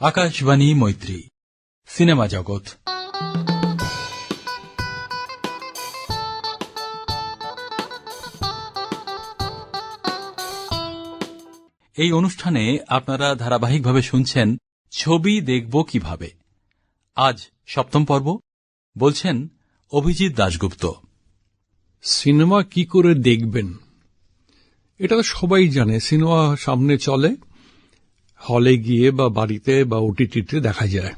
আকাশবাণী মৈত্রী, সিনেমা জগৎ। এই অনুষ্ঠানে আপনারা ধারাবাহিকভাবে শুনছেন, ছবি দেখব কীভাবে। আজ সপ্তম পর্ব, বলছেন অভিজিৎ দাশগুপ্ত। সিনেমা কি করে দেখবেন? এটা তো সবাই জানে, সিনেমা সামনে চলে হলে গিয়ে বা বাড়িতে বা ওটিটিতে দেখা যায়।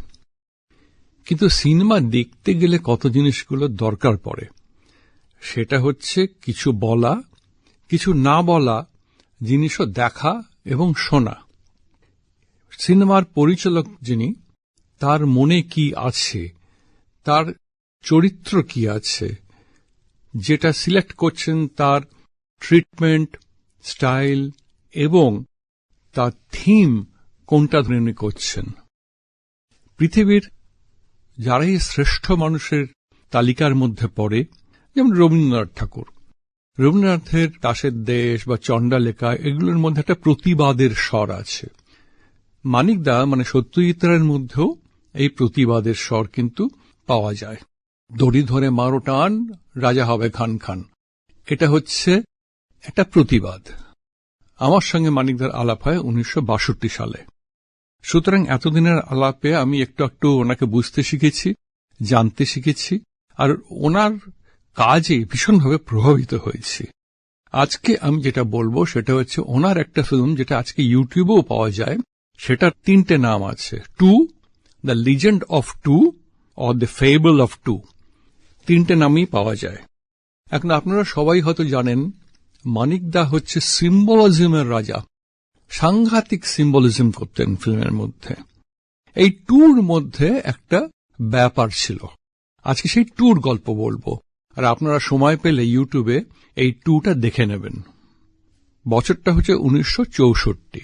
কিন্তু সিনেমা দেখতে গেলে কত জিনিসগুলো দরকার পড়ে। সেটা হচ্ছে কিছু বলা, কিছু না বলা জিনিসও দেখা এবং শোনা। সিনেমার পরিচালক যিনি, তার মনে কি আছে, তার চরিত্র কি আছে, যেটা সিলেক্ট করছেন তার ট্রিটমেন্ট, স্টাইল এবং তার থিম কোনটা উনি করছেন? পৃথিবীর যারাই শ্রেষ্ঠ মানুষের তালিকার মধ্যে পড়ে, যেমন রবীন্দ্রনাথ ঠাকুর। রবীন্দ্রনাথের দাসের দেশ বা চণ্ডালেখা, এগুলোর মধ্যে একটা প্রতিবাদের স্বর আছে। মানিকদা মানে সত্যজিৎরায়ের মধ্যেও এই প্রতিবাদের স্বর কিন্তু পাওয়া যায়। দড়ি ধরে মারো টান, রাজা হবে খান খান। এটা হচ্ছে একটা প্রতিবাদ। আমার সঙ্গে মানিকদার আলাপ হয় উনিশশো বাষট্টি সালে। সুতরাং এতদিনের আলাপে আমি একটু একটু ওনাকে বুঝতে শিখেছি, জানতে শিখেছি, আর ওনার কাজে ভীষণভাবে প্রভাবিত হয়েছি। আজকে আমি যেটা বলব সেটা হচ্ছে ওনার একটা ফিল্ম যেটা আজকে ইউটিউবেও পাওয়া যায়, সেটার তিনটে নাম আছে। Two the legend of two or the fable of two তিনটে নামই পাওয়া যায়। এখন আপনারা সবাই হয়তো জানেন মানিকদা হচ্ছে সিম্বলিজমের রাজা। সাংঘাতিক সিম্বলিজম করতেন ফিল্মের মধ্যে। এই ট্যুর মধ্যে একটা ব্যাপার ছিল। আজকে সেই ট্যুর গল্প বলব। আর আপনারা সময় পেলে ইউটিউবে এই ট্যুরটা দেখে নেবেন। বছরটা হচ্ছে উনিশশো চৌষট্টি।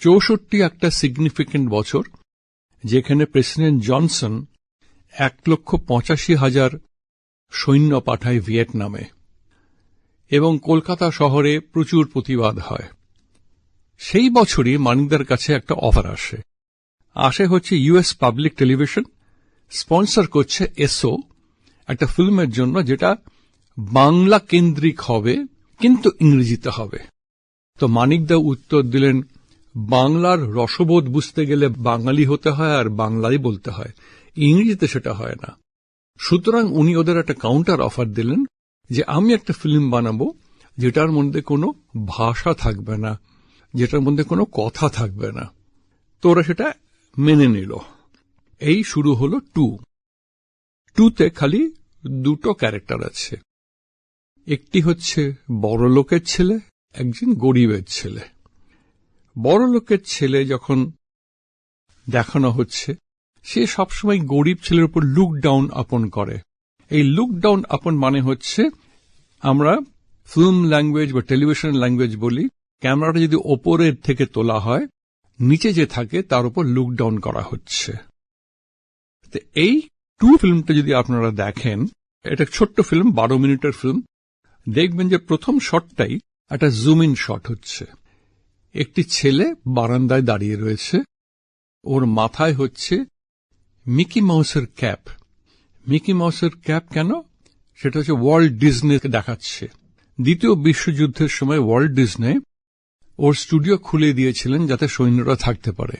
চৌষট্টি একটা সিগনিফিকেন্ট বছর, যেখানে প্রেসিডেন্ট জনসন এক লক্ষ পঁচাশি হাজার সৈন্য পাঠায় ভিয়েতনামে। এবং কলকাতা শহরে প্রচুর প্রতিবাদ হয়। সেই বছরই মানিকদার কাছে একটা অফার আসে। আসে হচ্ছে ইউএস পাবলিক টেলিভিশন স্পন্সর করছে এসও একটা ফিল্মের জন্য যেটা বাংলা কেন্দ্রিক হবে, কিন্তু ইংরেজিতে হবে। তো মানিকদা উত্তর দিলেন, বাংলার রসবোধ বুঝতে গেলে বাঙালি হতে হয় আর বাংলাই বলতে হয়। ইংরেজিতে সেটা হয় না। সুতরাং উনি ওদের একটা কাউন্টার অফার দিলেন যে, আমি একটা ফিল্ম বানাবো, যেটার মধ্যে কোনো ভাষা থাকবে না। যেটার মধ্যে কোনো কথা থাকবে না। তো ওরা সেটা মেনে নিল। এই শুরু হলো টু। টুতে খালি দুটো ক্যারেক্টার আছে। একটি হচ্ছে বড় লোকের ছেলে, একজন গরিবের ছেলে। বড় লোকের ছেলে যখন দেখানো হচ্ছে, সে সবসময় গরিব ছেলের উপর লুক ডাউন আপন করে। এই লুক ডাউন আপন মানে হচ্ছে আমরা ফিল্ম ল্যাঙ্গুয়েজ বা টেলিভিশন ল্যাঙ্গুয়েজ বলি ক্যামেরাটা যদি ওপরের থেকে তোলা হয়, নিচে যে থাকে তার উপর লুক ডাউন করা হচ্ছে। তো এই টু ফিল্মটা যদি আপনারা দেখেন, এটা ছোট্ট ফিল্ম বারো মিনিটের ফিল্ম দেখবেন যে প্রথম শটটাই একটা জুম ইন শট হচ্ছে। একটি ছেলে বারান্দায় দাঁড়িয়ে রয়েছে, ওর মাথায় হচ্ছে মিকি মাউসের ক্যাপ মিকি মাউসের ক্যাপ কেন? সেটা হচ্ছে ওয়ার্ল্ড ডিজনে দেখাচ্ছে। দ্বিতীয় বিশ্বযুদ্ধের সময় ওয়ার্ল্ড ডিজনে ওর স্টুডিও খুলে দিয়েছিলেন যাতে সৈন্যরা থাকতে পারে।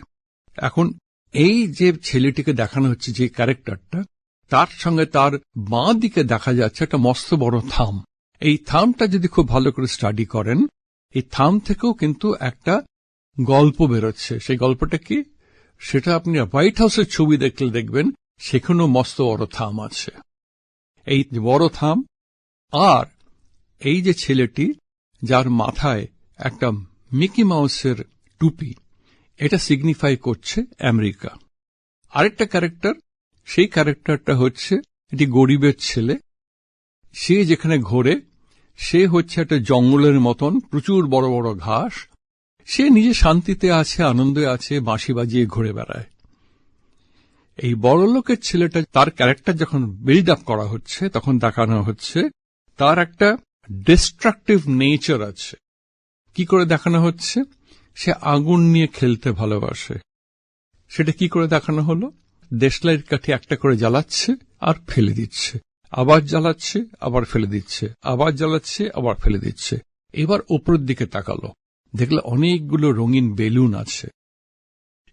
এখন এই যে ছেলেটিকে দেখানো হচ্ছে, যে ক্যারেক্টারটা, তার সঙ্গে তার বাঁ দিকে দেখা যাচ্ছে একটা মস্ত বড় থাম। এই থামটা যদি খুব ভালো করে স্টাডি করেন, এই থাম থেকেও কিন্তু একটা গল্প বেরোচ্ছে। সেই গল্পটা কি? সেটা আপনি হোয়াইট হাউসের ছবি দেখলে দেখবেন, সেখানেও মস্ত বড় থাম আছে। এই বড় থাম, আর এই যে ছেলেটি, যার মাথায় একটা মিকি মাউসের টুপি, এটা সিগনিফাই করছে আমেরিকা। আরেকটা ক্যারেক্টার সেই ক্যারেক্টারটা হচ্ছে এটি গরিবের ছেলে। সে যেখানে ঘোরে, সে হচ্ছে একটা জঙ্গলের মতন, প্রচুর বড় বড় ঘাস। সে নিজে শান্তিতে আছে, আনন্দে আছে, বাঁশি বাজিয়ে ঘুরে বেড়ায়। এই বড় লোকের ছেলেটা, তার ক্যারেক্টার যখন বিল্ড আপ করা হচ্ছে, তখন দেখানো হচ্ছে, তার একটা ডিস্ট্রাকটিভ নেচার আছে। কি করে দেখানো হচ্ছে? সে আগুন নিয়ে খেলতে ভালোবাসে। সেটা কি করে দেখানো হলো? দেশলাইয়ের কাঠি একটা করে জ্বালাচ্ছে, আর ফেলে দিচ্ছে। আবার জ্বালাচ্ছে, আবার ফেলে দিচ্ছে। আবার জ্বালাচ্ছে, আবার ফেলে দিচ্ছে। এবার ওপরের দিকে তাকালো। দেখলে অনেকগুলো রঙিন বেলুন আছে।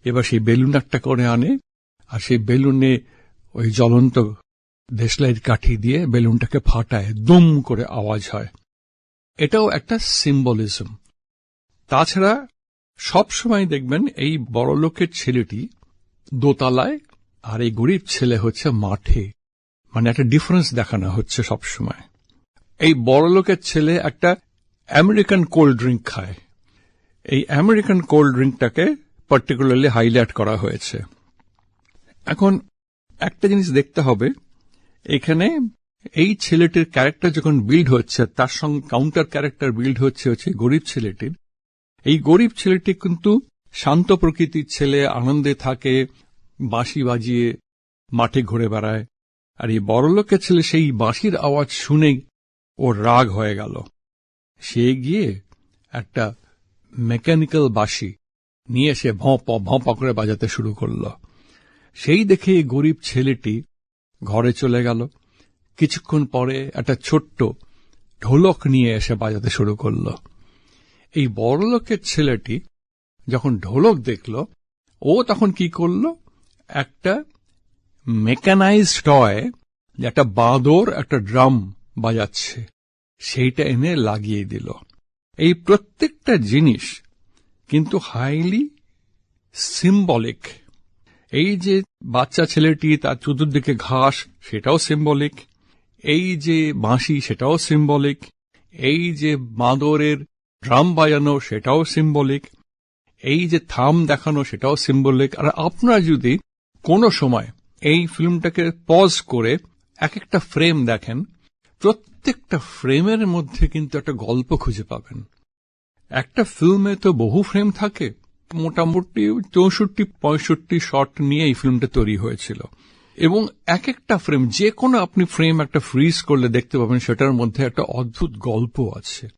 এবার সেই বেলুন একটা করে আনে, আর সেই বেলুনে ওই জ্বলন্ত দেশলাইয়ের কাঠি দিয়ে বেলুনটাকে ফাটায়। দুম করে আওয়াজ হয়। এটাও একটা সিম্বলিজম। তাছাড়া সব সময় দেখবেন এই বড়লোকের ছেলেটি দোতলায় আর এই গরিব ছেলে হচ্ছে মাঠে। মানে একটা ডিফারেন্স দেখানো হচ্ছে সব সময়। এই বড়লোকের ছেলে একটা আমেরিকান কোল্ড ড্রিঙ্ক খায়। এই আমেরিকান কোল্ড ড্রিঙ্কটাকে পার্টিকুলারলি হাইলাইট করা হয়েছে। এখন একটা জিনিস দেখতে হবে, এখানে এই ছেলেটির ক্যারেক্টার যখন বিল্ড হচ্ছে, তার সঙ্গে কাউন্টার ক্যারেক্টার বিল্ড হচ্ছে হচ্ছে গরিব ছেলেটির। এই গরিব ছেলেটি কিন্তু শান্ত প্রকৃতির ছেলে, আনন্দে থাকে, বাঁশি বাজিয়ে মাঠে ঘুরে বেড়ায়। আর এই বড়লোকের ছেলে সেই বাঁশির আওয়াজ শুনে ওর রাগ হয়ে গেল। সে গিয়ে একটা মেকানিক্যাল বাঁশি নিয়ে সে ভঁ প প করে বাজাতে শুরু করল। সেই দেখে গরিব ছেলেটি ঘরে চলে গেল। কিছুক্ষণ পরে একটা ছোট্ট ঢোলক নিয়ে এসে বাজাতে শুরু করল। এই বড়লোকের ছেলেটি যখন ঢোলক দেখল, ও তখন কি করল? একটা মেকানাইজড টয়, একটা বাঁদর, একটা ড্রাম বাজাচ্ছে। সেইটা এনে লাগিয়ে দিল। এই প্রত্যেকটা জিনিস কিন্তু হাইলি সিম্বলিক। এই যে বাচ্চা ছেলেটি, তার চতুর্দিকে ঘাস, সেটাও সিম্বলিক। এই যে বাঁশি, সেটাও সিম্বলিক। এই যে বাঁদরের ড্রাম বাজানো সেটাও সিম্বলিক এই যে থাম দেখানো, সেটাও সিম্বলিক আর আপনারা যদি কোনো সময় এই ফিল্মটাকে পজ করে এক একটা ফ্রেম দেখেন, প্রত্যেকটা ফ্রেমের মধ্যে কিন্তু একটা গল্প খুঁজে পাবেন। একটা ফিল্মে তো বহু ফ্রেম থাকে, মোটামুটি চৌষট্টি, পঁয়ষট্টি শট নিয়ে এই ফিল্মটা তৈরি হয়েছিল। এবং এক একটা ফ্রেম যে কোনো আপনি ফ্রেম একটা ফ্রিজ করলে দেখতে পাবেন, সেটার মধ্যে একটা অদ্ভুত গল্প আছে।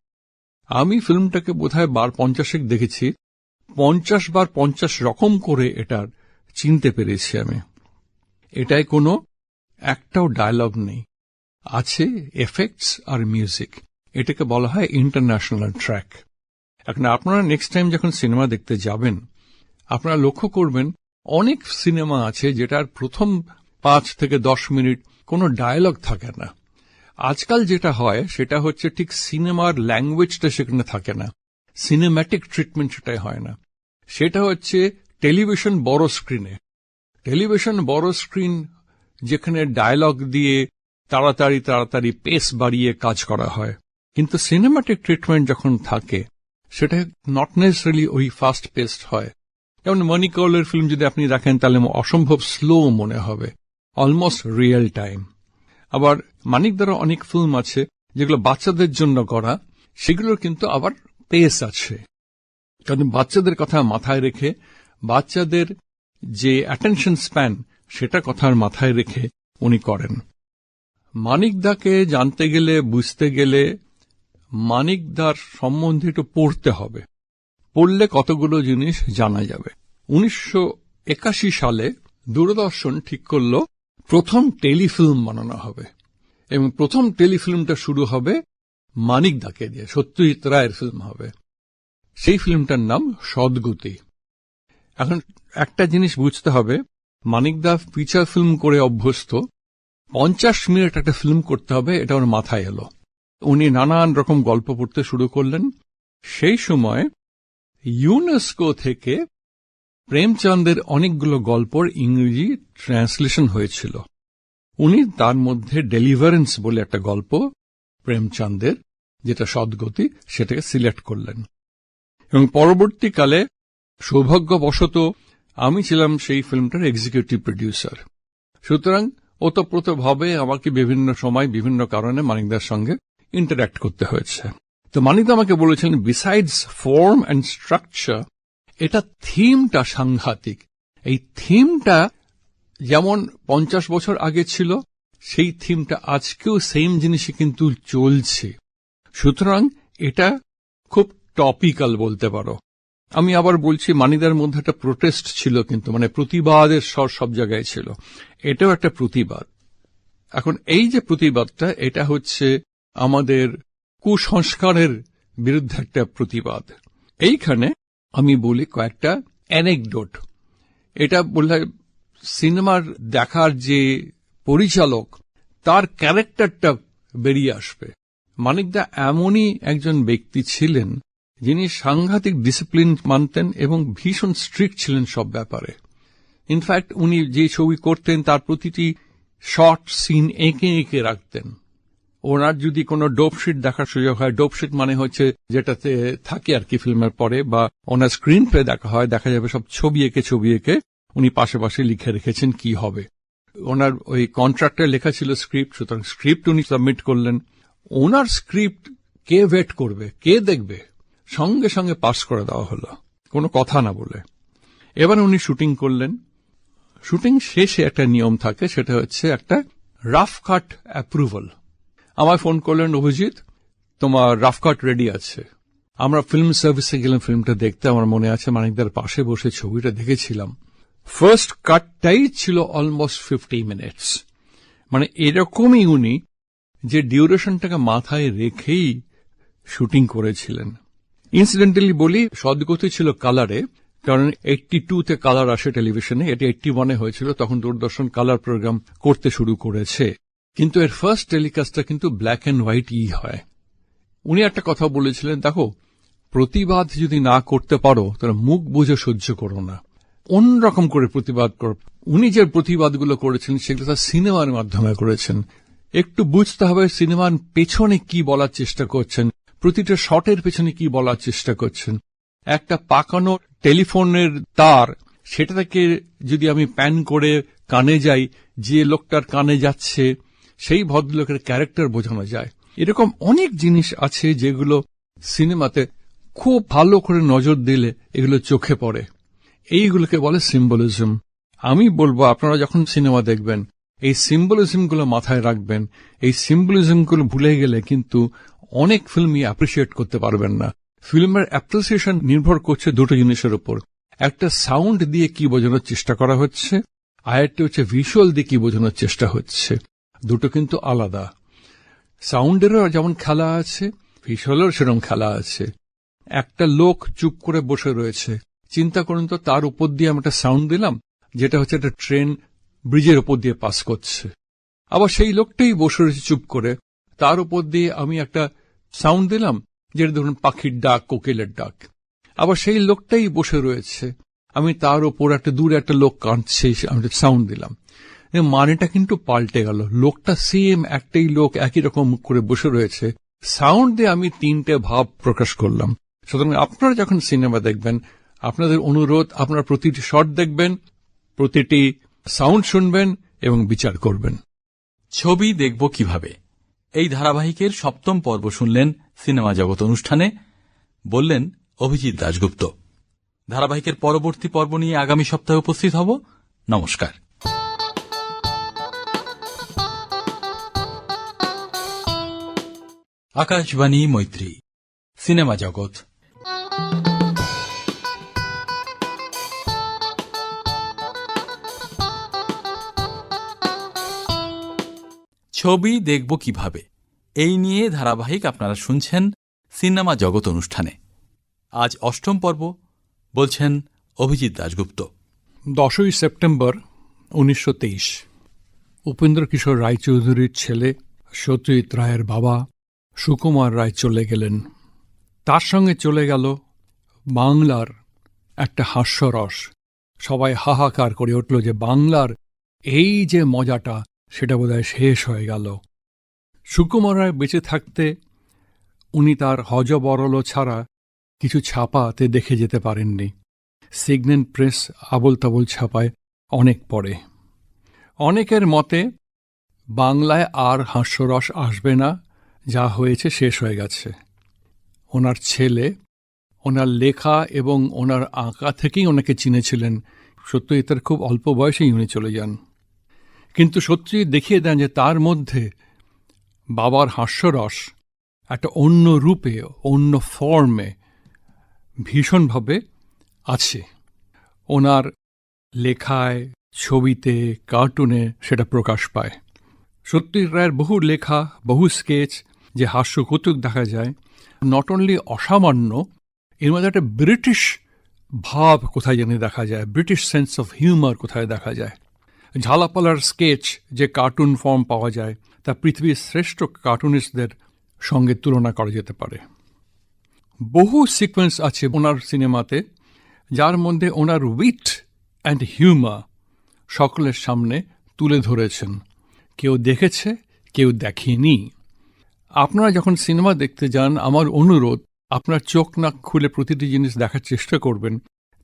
আমি ফিল্মটাকে বোধহয় বার পঞ্চাশেক দেখেছি। পঞ্চাশ বার পঞ্চাশ রকম করে এটার চিনতে পেরেছি আমি। এটায় কোনো, একটাও ডায়লগ নেই। আছে এফেক্টস আর মিউজিক এটাকে বলা হয় ইন্টারন্যাশনাল ট্র্যাক এখন আপনারা নেক্সট টাইম যখন সিনেমা দেখতে যাবেন, আপনারা লক্ষ্য করবেন, অনেক সিনেমা আছে যেটার প্রথম পাঁচ থেকে দশ মিনিট কোনো ডায়লগ থাকে না। আজকাল যেটা হয়, সেটা হচ্ছে ঠিক সিনেমার ল্যাঙ্গুয়েজটা সেখানে থাকে না। সিনেম্যাটিক ট্রিটমেন্ট সেটাই হয় না। সেটা হচ্ছে টেলিভিশন বড় স্ক্রিনে টেলিভিশন বড় স্ক্রিন যেখানে ডায়লগ দিয়ে তাড়াতাড়ি তাড়াতাড়ি পেস বাড়িয়ে কাজ করা হয়। কিন্তু সিনেমাটিক ট্রিটমেন্ট যখন থাকে, সেটা নট নেসারিলি ওই ফাস্ট পেস্ট হয়। যেমন মনি কৌলের ফিল্ম যদি আপনি দেখেন, তাহলে অসম্ভব স্লো মনে হবে। অলমোস্ট রিয়েল টাইম আবার মানিক দ্বারা অনেক ফিল্ম আছে যেগুলো বাচ্চাদের জন্য করা, সেগুলোর কিন্তু আবার পেস আছে। কারণ বাচ্চাদের কথা মাথায় রেখে, বাচ্চাদের যে অ্যাটেনশন স্প্যান সেটা কথার মাথায় রেখে উনি করেন। মানিকদাকে জানতে গেলে, বুঝতে গেলে মানিকদার সম্বন্ধে একটু পড়তে হবে। পড়লে কতগুলো জিনিস জানা যাবে। উনিশশো একাশি সালে দূরদর্শন ঠিক করল প্রথম টেলিফিল্ম বানানো হবে। এবং প্রথম টেলিফিল্মটা শুরু হবে মানিকদাকে দিয়ে, সত্যজিৎ রায়ের ফিল্ম হবে। সেই ফিল্মটার নাম সদ্গতি। এখন একটা জিনিস বুঝতে হবে, মানিক মানিকদা ফিচার ফিল্ম করে অভ্যস্ত। পঞ্চাশ মিনিট একটা ফিল্ম করতে হবে, এটা ওর মাথায় এলো। উনি নানান রকম গল্প পড়তে শুরু করলেন। সেই সময় ইউনেস্কো থেকে প্রেমচন্দের অনেকগুলো গল্পর ইংরেজি ট্রান্সলেশন হয়েছিল। উনি তার মধ্যে ডেলিভারেন্স বলে একটা গল্প প্রেমচন্দের, যেটা সদ্গতি সেটাকে সিলেক্ট করলেন। এবং পরবর্তীকালে সৌভাগ্যবশত আমি ছিলাম সেই ফিল্মটার এক্সিকিউটিভ প্রডিউসার সুতরাং ওতপ্রোতভাবে আমাকে বিভিন্ন সময় বিভিন্ন কারণে মানিকদার সঙ্গে ইন্টারাক্ট করতে হয়েছে। তো মানিকদা আমাকে বলেছিলেন বিসাইডস ফর্ম অ্যান্ড স্ট্রাকচার এটা থিমটা সাংঘাতিক। এই থিমটা যেমন পঞ্চাশ বছর আগে ছিল, সেই থিমটা আজকেও সেম জিনিসই কিন্তু চলছে। সুতরাং এটা খুব টপিক্যাল বলতে পারো। আমি আবার বলছি, মানিদার মধ্যে একটা প্রোটেস্ট ছিল কিন্তু মানে প্রতিবাদের স্বর সব জায়গায় ছিল। এটাও একটা প্রতিবাদ। এখন এই যে প্রতিবাদটা, এটা হচ্ছে আমাদের কুসংস্কারের বিরুদ্ধে একটা প্রতিবাদ। এইখানে আমি বলি কয়েকটা অ্যানেকডোট এটা বললে সিনেমার দেখার যে পরিচালক, তার ক্যারেক্টারটা বেরিয়ে আসবে। মানিকদা এমনই একজন ব্যক্তি ছিলেন যিনি সাংঘাতিক ডিসিপ্লিন মানতেন এবং ভীষণ স্ট্রিক্ট ছিলেন সব ব্যাপারে। ইনফ্যাক্ট উনি যে ছবি করতেন, তার প্রতিটি শর্ট সিন এঁকে এঁকে রাখতেন। ওনার যদি কোনো ডোপশিট দেখার সুযোগ হয় ডোপশিট মানে হচ্ছে যেটাতে থাকে আর কি ফিল্মের পরে, বা ওনার স্ক্রিন প্লে দেখা হয়, দেখা যাবে সব ছবি এঁকে ছবি এঁকে উনি পাশে পাশে লিখে রেখেছেন কি হবে। ওনার ওই কন্ট্রাক্টে লেখা ছিল স্ক্রিপ্ট সুতরাং স্ক্রিপ্ট উনি সাবমিট করলেন। ওনার স্ক্রিপ্ট কে ওয়েট করবে, কে দেখবে? সঙ্গে সঙ্গে পাস করে দেওয়া হলো। কোনো কথা না বলে। এবার উনি শুটিং করলেন। শুটিং শেষে একটা নিয়ম থাকে, সেটা হচ্ছে একটা রাফ কাট অ্যাপ্রুভাল আমায় ফোন করলেন, অভিজিৎ, তোমার রাফ কাট রেডি আছে। আমরা ফিল্ম সার্ভিসে গেলাম, ফিল্মটা দেখতে। আমার মনে আছে, মানিকদার পাশে বসে ছবিটা দেখেছিলাম। ফার্স্ট কাটটাই ছিল অলমোস্ট ফিফটি মিনিটস মানে এরকমই উনি যে ডিউরেশনটাকে মাথায় রেখেই শুটিং করেছিলেন। ইনসিডেন্টালি বলি, সদ্গতি ছিল কালারে কারণ এইটটি টুতে কালার আসে টেলিভিশনে এটা এইটটি ওয়ানে হয়েছিল, তখন দূরদর্শন কালার প্রোগ্রাম করতে শুরু করেছে। কিন্তু এর ফার্স্ট টেলিকাস্টটা কিন্তু ব্ল্যাক অ্যান্ড হোয়াইট ই হয়। উনি একটা কথা বলেছিলেন, দেখো, প্রতিবাদ যদি না করতে পারো, তাহলে মুখ বুঝে সহ্য করো না। অন্যরকম করে প্রতিবাদ করো। উনি যে প্রতিবাদগুলো করেছেন সেগুলো তার সিনেমার মাধ্যমে করেছেন। একটু বুঝতে হবে সিনেমার পেছনে কি বলার চেষ্টা করছেন, প্রতিটা শটের পেছনে কি বলার চেষ্টা করছেন। একটা পাকানো টেলিফোনের তার সেটা থেকে যদি আমি প্যান করে কানে যাই, যে লোকটার কানে যাচ্ছে সেই ভদ্রলোকের ক্যারেক্টার বোঝানো যায়। এরকম অনেক জিনিস আছে যেগুলো সিনেমাতে খুব ভালো করে নজর দিলে এগুলো চোখে পড়ে। এইগুলোকে বলে সিম্বলিজম আমি বলব, আপনারা যখন সিনেমা দেখবেন, এই সিম্বলিজমগুলো মাথায় রাখবেন। এই সিম্বলিজমগুলো ভুলে গেলে কিন্তু অনেক ফিল্মই অ্যাপ্রিসিয়েট করতে পারবেন না। ফিল্মের অ্যাপ্রিসিয়েশন নির্ভর করছে দুটো জিনিসের উপর। একটা সাউন্ড দিয়ে কি বোঝানোর চেষ্টা করা হচ্ছে, আর একটা হচ্ছে ভিজুয়াল দিয়ে কি বোঝানোর চেষ্টা হচ্ছে। দুটো কিন্তু আলাদা। সাউন্ডেরও যেমন খেলা আছে ভিজুয়ালেরও সেরকম খেলা আছে। একটা লোক চুপ করে বসে রয়েছে। চিন্তা করুন তো, তার উপর দিয়ে আমি একটা সাউন্ড দিলাম, যেটা হচ্ছে একটা ট্রেন ব্রিজের উপর দিয়ে পাস করছে। আবার সেই লোকটাই বসে রয়েছে চুপ করে। তার উপর দিয়ে আমি একটা সাউন্ড দিলাম, যেটা ধরুন পাখির ডাক, কোকিলের ডাক। আবার সেই লোকটাই বসে রয়েছে। আমি তার উপর একটা দূরে একটা লোক কাঁদছে, আমি সাউন্ড দিলাম। মানেটা কিন্তু পাল্টে গেল। লোকটা সেম একটাই লোক, একই রকম করে বসে রয়েছে। সাউন্ড দিয়ে আমি তিনটে ভাব প্রকাশ করলাম। সুতরাং আপনারা যখন সিনেমা দেখবেন, আপনাদের অনুরোধ, আপনারা প্রতিটি শট দেখবেন, প্রতিটি সাউন্ড শুনবেন এবং বিচার করবেন। ছবি দেখব কীভাবে? এই ধারাবাহিকের সপ্তম পর্ব শুনলেন সিনেমা জগৎ অনুষ্ঠানে, বললেন অভিজিৎ দাশগুপ্ত। ধারাবাহিকের পরবর্তী পর্ব নিয়ে আগামী সপ্তাহে উপস্থিত হব। নমস্কার। আকাশবাণী মৈত্রী, সিনেমা জগৎ। ছবি দেখব কীভাবে? এই নিয়ে ধারাবাহিক আপনারা শুনছেন সিনেমা জগৎ অনুষ্ঠানে। আজ অষ্টম পর্ব, বলছেন অভিজিৎ দাশগুপ্ত। দশই সেপ্টেম্বর, উনিশশো তেইশ। উপেন্দ্র কিশোর রায়চৌধুরীর ছেলে সত্যজিৎ রায়ের বাবা সুকুমার রায় চলে গেলেন। তার সঙ্গে চলে গেল বাংলার একটা হাস্যরস। সবাই হাহাকার করে উঠল যে বাংলার এই যে মজাটা, সেটা বোধহয় শেষ হয়ে গেল। সুকুমার রায় বেঁচে থাকতে উনি তার হজবরল ছাড়া কিছু ছাপাতে দেখে যেতে পারেননি। সিগনেন্ট প্রেস আবল তাবল ছাপায় অনেক পড়ে অনেকের মতে, বাংলায় আর হাস্যরস আসবে না যা হয়েছে শেষ হয়ে গেছে। ওনার ছেলে, ওনার লেখা এবং ওনার আঁকা থেকেই ওনাকে চিনেছিলেন। সত্যজিতের খুব অল্প বয়সেই উনি চলে যান। কিন্তু সত্যজিৎ দেখিয়ে দেন যে তার মধ্যে বাবার হাস্যরস, একটা অন্য রূপে, অন্য ফর্মে ভীষণভাবে আছে। ওনার লেখায়, ছবিতে, কার্টুনে সেটা প্রকাশ পায়। সত্যজিৎ রায়ের বহু লেখা, বহু স্কেচ যে হাস্য কৌতুক দেখা যায় নট অনলি অসামান্য, এর মধ্যে একটা ব্রিটিশ ভাব কোথায় জানি দেখা যায় ব্রিটিশ সেন্স অফ হিউমার কোথায় দেখা যায়। ঝালাপালার স্কেচ যে কার্টুন ফর্ম পাওয়া যায়, তা পৃথিবীর শ্রেষ্ঠ কার্টুনিস্টদের সঙ্গে তুলনা করা যেতে পারে। বহু সিকোয়েন্স আছে ওনার সিনেমাতে যার মধ্যে ওনার উইট অ্যান্ড হিউমার সকলের সামনে তুলে ধরেছেন। কেউ দেখেছে, কেউ দেখেনি। আপনারা যখন সিনেমা দেখতে যান, আমার অনুরোধ, আপনার চোখ নাক খুলে প্রতিটি জিনিস দেখার চেষ্টা করবেন,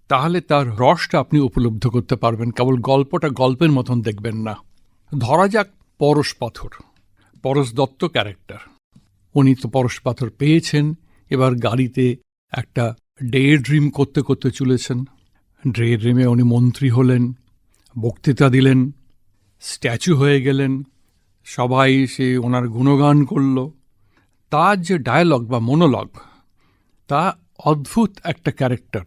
তাহলে তার রসটা আপনি উপলব্ধ করতে পারবেন, কেবল গল্পটা গল্পের মতন দেখবেন না। ধরা যাক পরশ পাথর, পরশ দত্ত ক্যারেক্টার। উনি তো পরশ পাথর পেয়েছেন, এবার গাড়িতে একটা ডে ড্রিম করতে করতে চলেছেন। ডে ড্রিমে উনি মন্ত্রী হলেন, বক্তৃতা দিলেন, স্ট্যাচু হয়ে গেলেন, সবাই সে ওনার গুণগান করল। তার যে ডায়ালগ বা মনোলগ তা অদ্ভুত একটা ক্যারেক্টার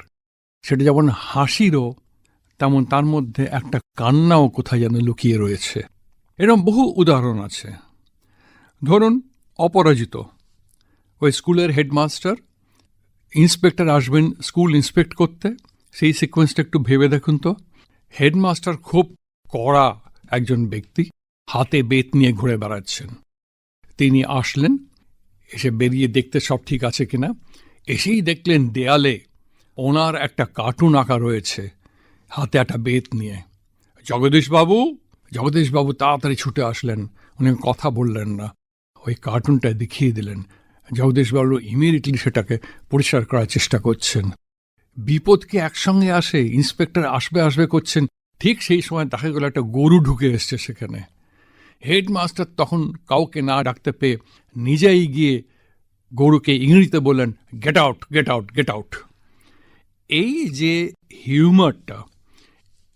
সেটা যেমন হাসিরও, তেমন তার মধ্যে একটা কান্নাও কোথায় যেন লুকিয়ে রয়েছে। এরকম বহু উদাহরণ আছে। ধরুন, অপরাজিত। ওই স্কুলের হেডমাস্টার ইন্সপেক্টর আসবেন স্কুল ইন্সপেক্ট করতে। সেই সিকোয়েন্সটা একটু ভেবে দেখুন তো। হেডমাস্টার খুব কড়া একজন ব্যক্তি, হাতে বেত নিয়ে ঘুরে বেড়াচ্ছেন। তিনি আসলেন এসে বেরিয়ে দেখতে সব ঠিক আছে কিনা? এসেই দেখলেন দেয়ালে ওনার একটা কার্টুন আঁকা রয়েছে, হাতে একটা বেত নিয়ে। জগদীশবাবু? জগদীশবাবু তাড়াতাড়ি ছুটে আসলেন, উনি কথা বললেন না। ওই কার্টুনটা দেখিয়ে দিলেন। জগদীশবাবু ইমিডিয়েটলি সেটাকে পরিষ্কার করার চেষ্টা করছেন। বিপদ কি একসঙ্গে আসে, ইন্সপেক্টর আসবে আসবে করছেন, ঠিক সেই সময় দেখা গেল একটা গরু ঢুকে এসছে সেখানে। হেডমাস্টার তখন কাউকে না ডাকতে পেয়ে নিজেই গিয়ে গরুকে ইংরেজিতে বললেন get out get out get out এই যে হিউমারটা,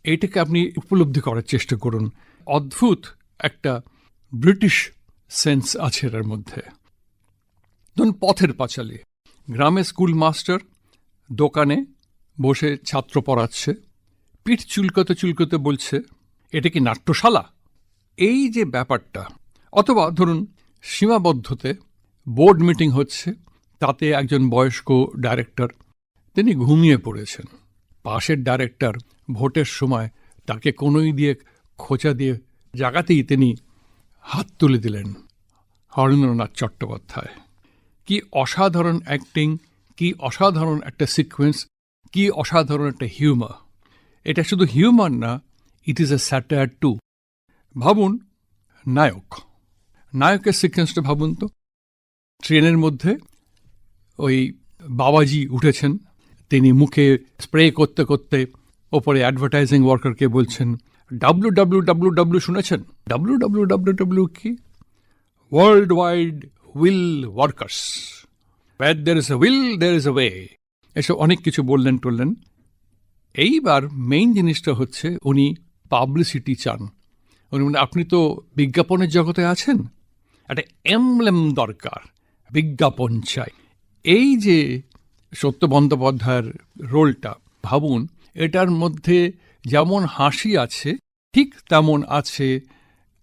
এটাকে আপনি উপলব্ধি করার চেষ্টা করুন। অদ্ভুত একটা ব্রিটিশ সেন্স আছে এর মধ্যে। ধরুন, পথের পাঁচালী। গ্রামে স্কুল মাস্টার দোকানে বসে ছাত্র পড়াচ্ছে, পিঠ চুলকোতে চুলকোতে বলছে, এটা কি নাট্যশালা? এই যে ব্যাপারটা, অথবা ধরুন সীমাবদ্ধতে বোর্ড মিটিং হচ্ছে, তাতে একজন বয়স্ক ডাইরেক্টর তিনি ঘুমিয়ে পড়েছেন। পাশের ডাইরেক্টর ভোটের সময় তাকে কোনোই দিয়ে খোঁচা দিয়ে জাগাতেই তিনি হাত তুলে দিলেন হরেন্দ্রনাথ চট্টোপাধ্যায়। কি অসাধারণ অ্যাক্টিং কি অসাধারণ একটা সিকোয়েন্স কি অসাধারণ একটা হিউমার এটা শুধু হিউমার না it is a satire too ভাবুন, নায়ক। নায়কের সিকোয়েন্সটা ভাবুন তো। ট্রেনের মধ্যে ওই বাবাজি উঠেছেন। তিনি মুখে স্প্রে করতে করতে ওপরে অ্যাডভার্টাইজিং ওয়ার্কারকে বলছেন ডাব্লু ডাব্লু ডাব্লু ডাব্লু শুনেছেন? ডাব্লু ডাব্লু ডাব্লু ডাব্লু কি? World wide will workers where there is a will there is a way এসব অনেক কিছু বললেন, টললেন। এইবার মেইন জিনিসটা হচ্ছে উনি পাবলিসিটি চান। বলেন, আপনি তো বিজ্ঞাপনের জগতে আছেন। একটা এমলেম দরকার বিজ্ঞাপন চাই। এই যে সত্য বন্দ্যোপাধ্যায়ের রোলটা ভাবুন এটার মধ্যে যেমন হাসি আছে ঠিক তেমন আছে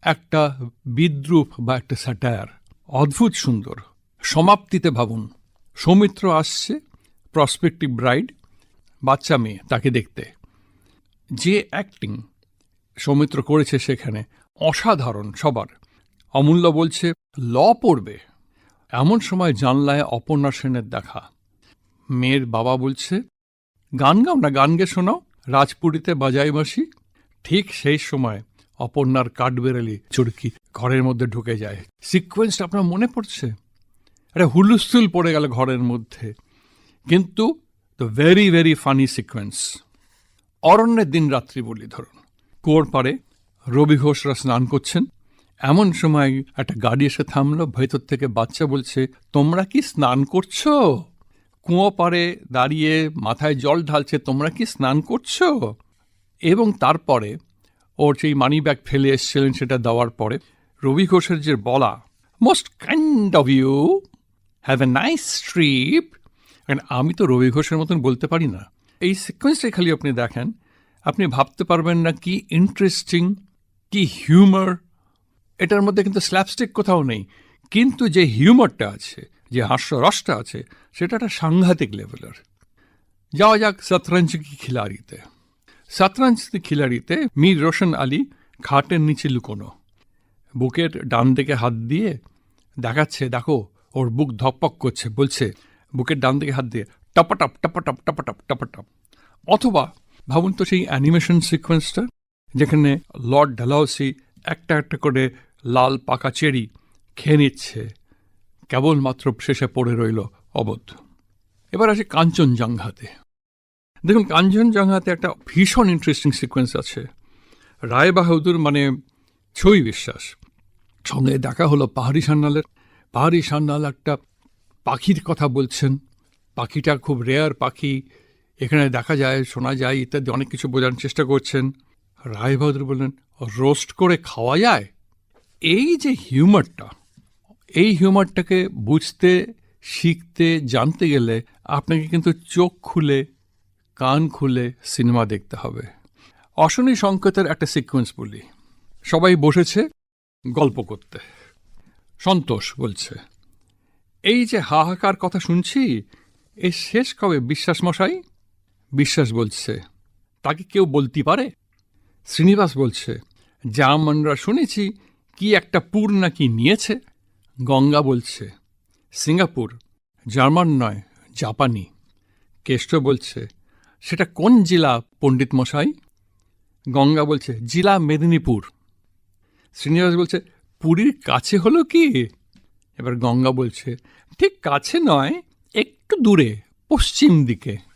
একটা বিদ্রুপ বা একটা স্যাটায়ার। অদ্ভুত সুন্দর। সমাপ্তিতে ভাবুন সৌমিত্র আসছে প্রসপেক্টিভ ব্রাইড বাচ্চা মেয়ে তাকে দেখতে। যে অ্যাক্টিং সৌমিত্র করেছে সেখানে। অসাধারণ সবার। অমূল্য বলছে, ল পড়বে। এমন সময় জানলায় অপর্ণা সেনের দেখা। মেয়ের বাবা বলছে, গান গাও না, গান গে শোনাও। রাজপুরীতে বাজাই বাসি ঠিক সেই সময় অপর্ণার কাঠবেরালি চুরকি ঘরের মধ্যে ঢুকে যায়। সিকোয়েন্সটা আপনার মনে পড়ছে? একটা হুলুস্থুল পড়ে গেল ঘরের মধ্যে। কিন্তু the very very funny sequence Aranyer Din Ratri বলি ধরুন। কুয়োর পাড়ে রবি ঘোষরা স্নান করছেন। এমন সময় একটা গাড়ি এসে থামলো, ভেতর থেকে বাচ্চা বলছে, তোমরা কি স্নান করছ? কুয়ো পাড়ে দাঁড়িয়ে মাথায় জল ঢালছে, তোমরা কি স্নান করছ? এবং তারপরে ওর সেই মানি ব্যাগ ফেলে এসছিলেন সেটা দেওয়ার পরে রবি ঘোষের যে বলা most kind of you have a nice trip আমি তো রবি ঘোষের মতন বলতে পারি না। এই সিকোয়েন্সটাই খালি আপনি দেখেন। আপনি ভাবতে পারবেন না কি ইন্টারেস্টিং কি হিউমার এটার মধ্যে কিন্তু স্ল্যাপস্টিক কোথাও নেই। কিন্তু যে হিউমারটা আছে, যে হাস্যরসটা আছে, সেটা একটা সাংঘাতিক লেভেলের যাওয়া যাক শতরঞ্জ কি খিলাড়িতে। শতরঞ্জ খিলাড়িতে মীর রোশন আলী খাটের নিচে লুকোনো। বুকের ডান দিকে হাত দিয়ে দেখাচ্ছে, দেখো, ওর বুক ধকপক করছে, বলছে, বুকের ডান দিকে হাত দিয়ে টপাটপ টপাটপ টপাটপ টপাটপ অথবা ভাবুন তো সেই অ্যানিমেশন সিকোয়েন্সটা যেখানে লর্ড ডালাউসি একটা একটা করে লাল পাকা চেরি খেয়ে নিচ্ছে। কেবলমাত্র শেষে পড়ে রইল অবধ। এবার আসে কাঞ্চনজঙ্ঘাতে। দেখুন, কাঞ্চনজঙ্ঘাতে একটা ভীষণ ইন্টারেস্টিং সিকোয়েন্স আছে। রায় বাহাদুর মানে ছবি বিশ্বাস। সঙ্গে দেখা হলো পাহাড়ি সান্নালের। পাহাড়ি সান্নাল একটা পাখির কথা বলছেন। পাখিটা খুব রেয়ার পাখি। এখানে দেখা যায়, শোনা যায় ইত্যাদি, অনেক কিছু বোঝানোর চেষ্টা করছেন। রায় বাহাদুর বললেন, রোস্ট করে খাওয়া যায়? এই যে হিউমারটা, এই হিউমারটাকে বুঝতে, শিখতে, জানতে গেলে আপনাকে কিন্তু চোখ খুলে, কান খুলে সিনেমা দেখতে হবে। অশনি সংকেতের একটা সিকোয়েন্স বলি। সবাই বসেছে গল্প করতে। সন্তোষ বলছে, এই যে হাহাকার কথা শুনছি, এ শেষ কবে, বিশ্বাস মশাই? বিশ্বাস বলছে। তাকে কেউ বলতে পারে? শ্রীনিবাস বলছে, যা আমরা শুনেছি, কি একটা পুর নাকি নিয়েছে? গঙ্গা বলছে, সিঙ্গাপুর, জার্মান নয়, জাপানি। কেষ্ট বলছে, সেটা কোন জেলা, পণ্ডিত মশাই? গঙ্গা বলছে, জেলা মেদিনীপুর। শ্রীনিবাস বলছে, পুরীর কাছে হলো কি? এবার গঙ্গা বলছে, ঠিক কাছে নয়, একটু দূরে, পশ্চিম দিকে।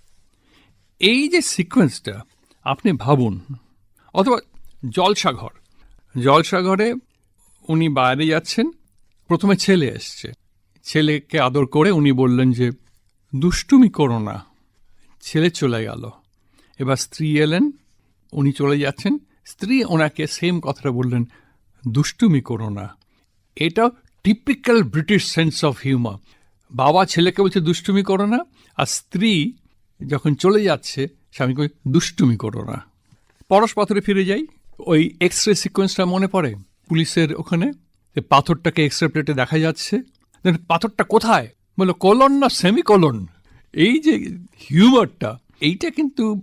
এই যে সিকোয়েন্সটা আপনি ভাবুন, অথবা জলসাঘর। জলসাঘরে উনি বাইরে যাচ্ছেন, প্রথমে ছেলে এসছে। ছেলেকে আদর করে উনি বললেন যে, দুষ্টুমি করো না, ছেলে চলে গেল। এবার স্ত্রী এলেন, উনি চলে যাচ্ছেন। স্ত্রী ওনাকে সেম কথাটা বললেন, দুষ্টুমি করো না। এটা typical British sense of humour বাবা ছেলেকে বলছে, দুষ্টুমি করো না। আর স্ত্রী যখন চলে যাচ্ছে স্বামীকে বলছে, দুষ্টুমি করো না। পরশ পাথরে ফিরে যাই ওই এক্স রে সিকোয়েন্সটা মনে পড়ে পুলিশের ওখানে পাথরটাকে এক্স রে প্লেটে দেখা যাচ্ছে। পাথরটা কোথায়? বলল কলন না সেমি কলন এই যে হিউমারটা এইটা কিন্তু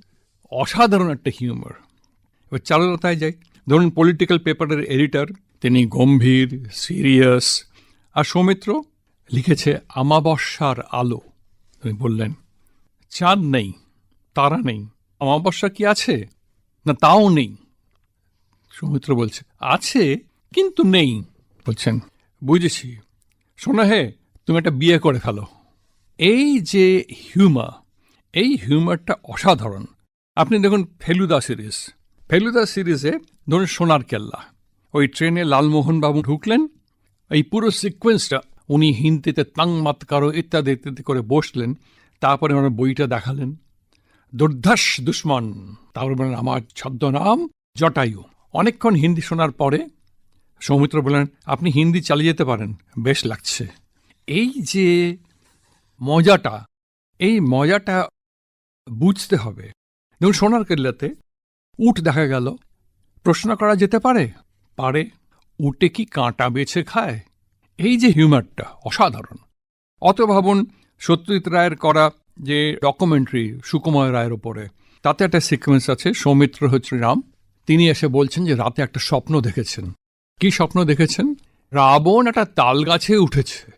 অসাধারণ একটা হিউমার। এবার চারুলতায় যাই। ধরুন পলিটিক্যাল পেপারের এডিটর তিনি গম্ভীর সিরিয়াস। আর সৌমিত্র লিখেছে আমাবস্যার আলো। তিনি বললেন চাঁদ নেই, তারা নেই। অমাবস্যা কি আছে? না, তাও নেই। সৌমিত্র বলছে, আছে, কিন্তু নেই, বলছেন। বুঝেছি। শোনো হে, তুমি একটা বিয়ে করে ফেলো। এই যে হিউমার এই হিউমারটা অসাধারণ। আপনি দেখুন ফেলুদা সিরিজ। ফেলুদা সিরিজে ধরুন সোনার কেল্লা। ওই ট্রেনে লালমোহন বাবু ঢুকলেন, এই পুরো সিকোয়েন্সটা উনি হিন্দিতে তাং মাতকারো ইত্যাদি ইত্যাদি করে বসলেন তারপরে ওনার বইটা দেখালেন। দুর্ধর্ষ দুশ্মন তারপর বললেন আমার ছদ্মনাম জটায়ু। অনেকক্ষণ হিন্দি শোনার পরে সৌমিত্র বললেন, আপনি হিন্দি চালিয়ে যেতে পারেন, বেশ লাগছে। এই যে মজাটা, এই মজাটা বুঝতে হবে। যেমন সোনার কেল্লাতে উট দেখা গেল। প্রশ্ন করা যেতে পারে পারে? উটে কি কাঁটা বেছে খায়? এই যে হিউমারটা অসাধারণ। অত ভাবুন সত্যজিৎ রায়ের করা যে ডকুমেন্টারি সুকুমার রায়ের ওপরে তাতে একটা সিকোয়েন্স আছে, সৌমিত্র হচ্ছে রাম তিনি এসে বলছেন যে রাতে একটা স্বপ্ন দেখেছেন। কি স্বপ্ন দেখেছেন? রাবণ একটা তাল গাছে উঠেছে।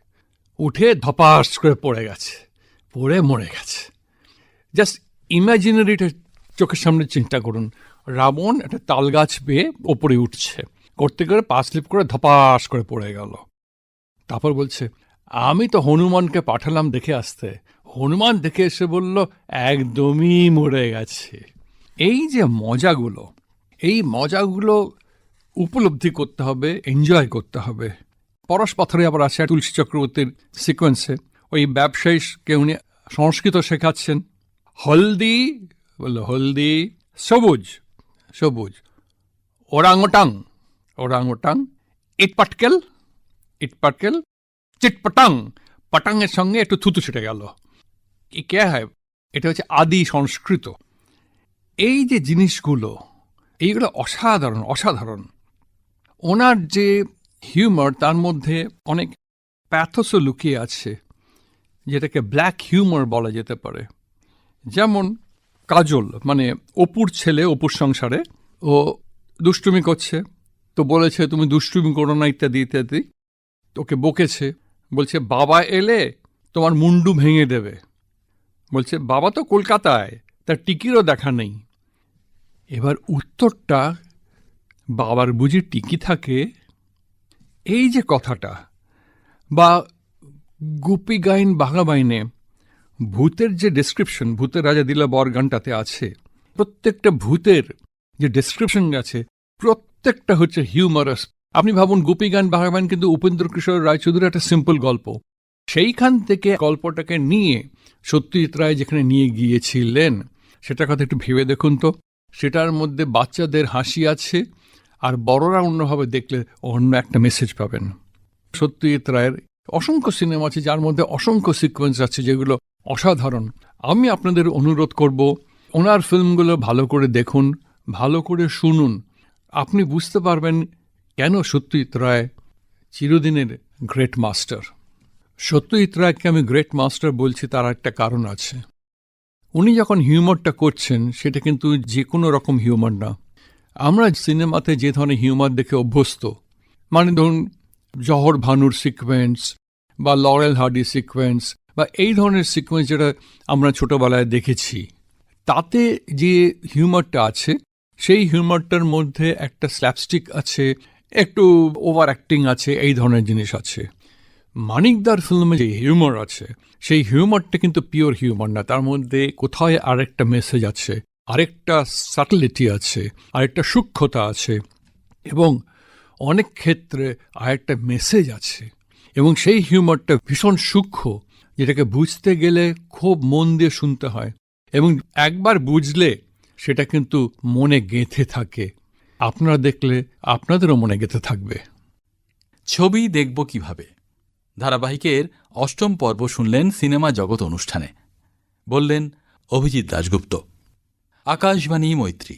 উঠে ধপাস করে পড়ে গেছে। পড়ে মরে গেছে। জাস্ট ইমাজিনারিটা চোখের সামনে চিন্তা করুন। রাবণ একটা তাল গাছ বেয়ে ওপরে উঠছে। করতে করে পা স্লিপ করে ধপাস করে পড়ে গেল। তারপর বলছে আমি তো হনুমানকে পাঠালাম দেখে আসতে। হনুমান দেখে এসে বলল, একদমই মরে গেছে। এই যে মজাগুলো, এই মজাগুলো উপলব্ধি করতে হবে এনজয় করতে হবে। পরশ পাথরে আবার আছে তুলসী চক্রবর্তীর সিকোয়েন্সে ওই ব্যবসায়ীকে উনি সংস্কৃত শেখাচ্ছেন। হলদি, বলল, হলদি, সবুজ সবুজ ওরাংওটাং ওরাংওটাং ইটপাটকেল ইটপাটকেল চিটপটাং পাটাংয়ের সঙ্গে একটু থুতু ছুটে গেল। এ কে হয়? এটা হচ্ছে আদি সংস্কৃত। এই যে জিনিসগুলো, এইগুলো অসাধারণ অসাধারণ। ওনার যে হিউমার, তার মধ্যে অনেক প্যাথসও লুকিয়ে আছে, যেটাকে ব্ল্যাক হিউমার বলা যেতে পারে। যেমন কাজল মানে অপুর ছেলে, অপুর সংসারে, ও দুষ্টুমি করছে। তো বলেছে, তুমি দুষ্টুমি করো না, ইত্যাদি ইত্যাদি। তোকে বকেছে। বলছে, বাবা এলে তোমার মুন্ডু ভেঙে দেবে। বলছে, বাবা তো কলকাতায়, তার টিকিরও দেখা নেই। এবার উত্তরটা বাবার বুঝি টিকি থাকে, এই যে কথাটা, বা গুপি গাইন বাঘাবাইনে ভূতের যে ডেসক্রিপশন ভূতের রাজা দিলা বর গানটাতে আছে, প্রত্যেকটা ভূতের যে ডেসক্রিপশন আছে, প্রত্যেকটা হচ্ছে হিউমারাস আপনি ভাবুন, গুপি গান বাঘাবাইন কিন্তু উপেন্দ্র কিশোর রায়চৌধুরীর একটা সিম্পল গল্প। সেইখান থেকে গল্পটাকে নিয়ে সত্যজিৎ রায় যেখানে নিয়ে গিয়েছিলেন, সেটার কথা একটু ভেবে দেখুন তো। সেটার মধ্যে বাচ্চাদের হাসি আছে, আর বড়রা অন্যভাবে দেখলে অন্য একটা মেসেজ পাবেন। সত্যজিৎ রায়ের অসংখ্য সিনেমা আছে, যার মধ্যে অসংখ্য সিকোয়েন্স আছে, যেগুলো অসাধারণ। আমি আপনাদের অনুরোধ করব, ওনার ফিল্মগুলো ভালো করে দেখুন, ভালো করে শুনুন। আপনি বুঝতে পারবেন কেন সত্যজিৎ রায় চিরদিনের গ্রেট মাস্টার সত্যজিৎ রায়কে আমি গ্রেট মাস্টার বলছি, তার একটা কারণ আছে। উনি যখন হিউমারটা করছেন, সেটা কিন্তু যে কোনো রকম হিউমার না। আমরা সিনেমাতে যে ধরনের হিউমার দেখে অভ্যস্ত মানে ধরুন জহর ভানুর সিকোয়েন্স বা লরেল হার্ডি সিকোয়েন্স বা এই ধরনের সিকোয়েন্স যেটা আমরা ছোটোবেলায় দেখেছি, তাতে যে হিউমারটা আছে, সেই হিউমারটার মধ্যে একটা স্ল্যাপস্টিক আছে একটু ওভার অ্যাক্টিং আছে, এই ধরনের জিনিস আছে। মানিকদার ফিল্মে যে হিউমার আছে, সেই হিউমারটা কিন্তু পিওর হিউমার না, তার মধ্যে কোথায় আরেকটা মেসেজ আছে, আরেকটা সাটলিটি আছে, আরেকটা সূক্ষ্মতা আছে, এবং অনেক ক্ষেত্রে আরেকটা মেসেজ আছে, এবং সেই হিউমারটা ভীষণ সূক্ষ্ম, যেটাকে বুঝতে গেলে খুব মন দিয়ে শুনতে হয়, এবং একবার বুঝলে সেটা কিন্তু মনে গেঁথে থাকে। আপনারা দেখলে আপনাদেরও মনে গেঁথে থাকবে। ছবি দেখব কীভাবে? ধারাবাহিকের অষ্টম পর্ব শুনলেন সিনেমা জগৎ অনুষ্ঠানে। বললেন, অভিজিৎ দাশগুপ্ত, আকাশবাণী মৈত্রী।